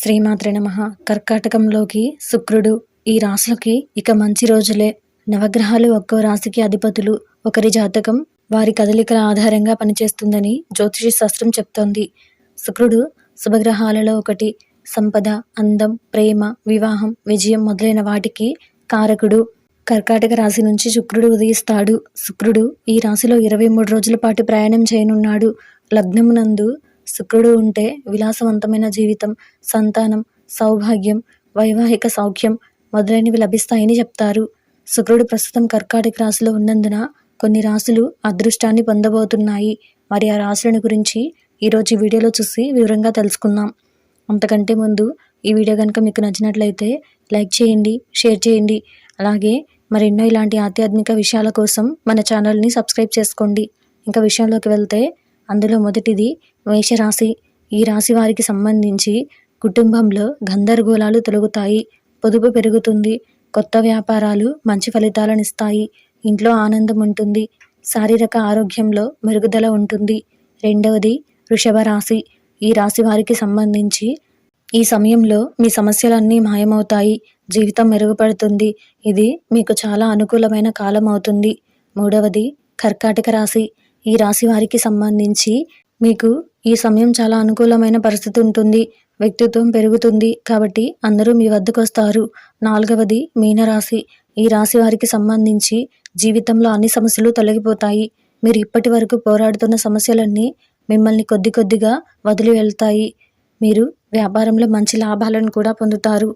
శ్రీమాత్రే నమ. కర్కాటకంలోకి శుక్రుడు ఈ రాశులకి ఇక మంచి రోజులే. నవగ్రహాలు ఒక్కో రాశికి అధిపతులు. ఒకరి జాతకం వారి కదలికల ఆధారంగా పనిచేస్తుందని జ్యోతిషి శాస్త్రం చెప్తోంది. శుక్రుడు శుభగ్రహాలలో ఒకటి. సంపద అందం ప్రేమ వివాహం విజయం మొదలైన వాటికి కారకుడు. కర్కాటక రాశి నుంచి శుక్రుడు ఉదయిస్తాడు. శుక్రుడు ఈ రాశిలో ఇరవై మూడు రోజుల పాటు ప్రయాణం చేయనున్నాడు. లగ్నమునందు శుక్రుడు ఉంటే విలాసవంతమైన జీవితం సంతానం సౌభాగ్యం వైవాహిక సౌఖ్యం మొదలైనవి లభిస్తాయని చెప్తారు. శుక్రుడు ప్రస్తుతం కర్కాటక రాశిలో ఉన్నందున కొన్ని రాశులు అదృష్టాన్ని పొందబోతున్నాయి. మరి ఆ రాశులను గురించి ఈరోజు వీడియోలో చూసి వివరంగా తెలుసుకుందాం. అంతకంటే ముందు ఈ వీడియో కనుక మీకు నచ్చినట్లయితే లైక్ చేయండి షేర్ చేయండి. అలాగే మరెన్నో ఇలాంటి ఆధ్యాత్మిక విషయాల కోసం మన ఛానల్ని సబ్స్క్రైబ్ చేసుకోండి. ఇంకా విషయంలోకి వెళ్తే అందులో మొదటిది మేషరాశి. ఈ రాశి వారికి సంబంధించి కుటుంబంలో గందరగోళాలు తొలగుతాయి. పొదుపు పెరుగుతుంది. కొత్త వ్యాపారాలు మంచి ఫలితాలను ఇస్తాయి. ఇంట్లో ఆనందం ఉంటుంది. శారీరక ఆరోగ్యంలో మెరుగుదల ఉంటుంది. రెండవది వృషభ రాశి. ఈ రాశి వారికి సంబంధించి ఈ సమయంలో మీ సమస్యలన్నీ మాయమవుతాయి. జీవితం మెరుగుపడుతుంది. ఇది మీకు చాలా అనుకూలమైన కాలం అవుతుంది. మూడవది కర్కాటక రాశి. ఈ రాశి వారికి సంబంధించి మీకు ఈ సమయం చాలా అనుకూలమైన పరిస్థితి ఉంటుంది. వ్యక్తిత్వం పెరుగుతుంది. కాబట్టి అందరూ మీ వద్దకు వస్తారు. నాలుగవది మీనరాశి ఈ రాశి వారికి సంబంధించి జీవితంలో అన్ని సమస్యలు తొలగిపోతాయి. మీరు ఇప్పటి వరకు పోరాడుతున్న సమస్యలన్నీ మిమ్మల్ని కొద్ది కొద్దిగా వదిలి వెళ్తాయి. మీరు వ్యాపారంలో మంచి లాభాలను కూడా పొందుతారు.